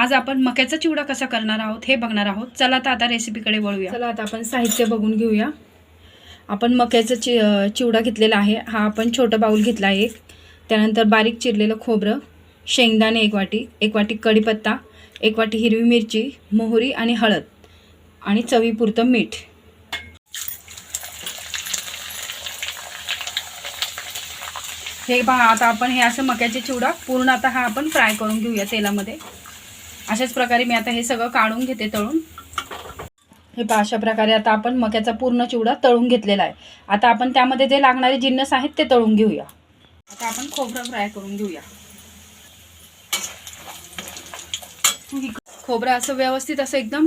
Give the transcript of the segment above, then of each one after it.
आज आपण मक्याचा चिवडा कसा करणार आहोत हे बघणार आहोत. चला तर आता रेसिपीकडे वळूया. चला आता आपण साहित्य बघून घेऊया. आपण मक्याचा चि चिवडा घेतलेला आहे. हा आपण छोटं बाऊल घेतला आहे. एक त्यानंतर बारीक चिरलेलं खोबरं शेंगदाणे एक वाटी एक वाटी कढीपत्ता एक वाटी हिरवी मिरची मोहरी आणि हळद आणि चवीपुरतं मीठ. हे पहा आता आपण हे असं मक्याचे चिवडा पूर्ण आता हा आपण फ्राय करून घेऊया तेलामध्ये. अशाच प्रकारे मी आता हे सगळं काढून घेते तळून. हे पहा अशा प्रकारे आता आपण मक्याचा पूर्ण चिवडा तळून घेतलेला आहे. आता आपण त्यामध्ये जे लागणारे जिन्नस आहेत ते तळून घेऊया. आता आपण खोबरं फ्राय करून घेऊया. खोबरं असं व्यवस्थित असं एकदम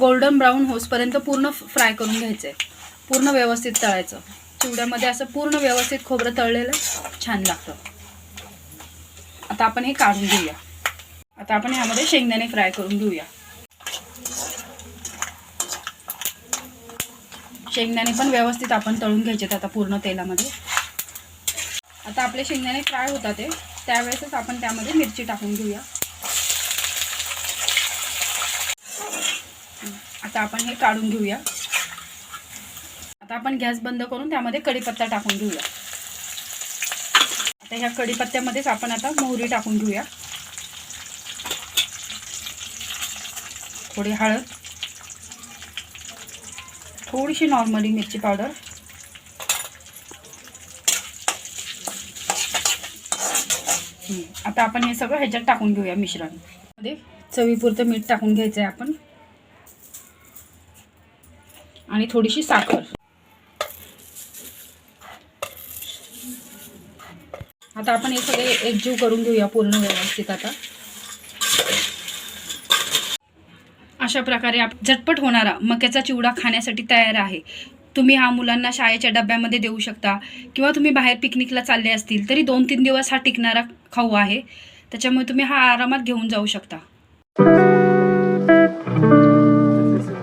गोल्डन ब्राऊन होसपर्यंत पूर्ण फ्राय करून घ्यायचं आहे पूर्ण व्यवस्थित तळायचं. चिवड्यामध्ये असं पूर्ण व्यवस्थित खोबरं तळलेलं छान लागतं. आता आपण हे काढून घेऊया. आता आपण ह्यामध्ये शेंगदाणे फ्राय करून घेऊया. शेंगदाणे पण व्यवस्थित आपण तळून घ्यायचे आता पूर्ण तेलामध्ये. आता आपले शेंगदाणे फ्राय होतात ते त्यावेळेसच आपण त्यामध्ये मिरची टाकून घेऊया. आता आपण हे काढून घेऊया. आता आपण गॅस बंद करून त्यामध्ये कढीपत्ता टाकून घेऊया. आता ह्या कढीपत्त्यामध्येच आपण आता मोहरी टाकून घेऊया. थोडी हळद. थोडीशी नॉर्मली मिरची पावडर आता आपण हे सगळं ह्याच्यात टाकून घेऊया मिश्रण. मध्ये चवीपुरतं मीठ टाकून घ्यायचं आहे आपण. आणि थोडीशी साखर. आता आपण हे सगळे एकजीव करून घेऊया पूर्ण व्यवस्थित आता. अशा प्रकारे आप झटपट होणारा मक्याचा चिवडा खाण्यासाठी तयार आहे. तुम्ही हा मुलांना शाळेच्या डब्यामध्ये देऊ शकता किंवा तुम्ही बाहेर पिकनिकला चालले असतील तरी दोन तीन दिवस हा टिकणारा खाऊ आहे. त्याच्यामुळे तुम्ही हा आरामात घेऊन जाऊ शकता.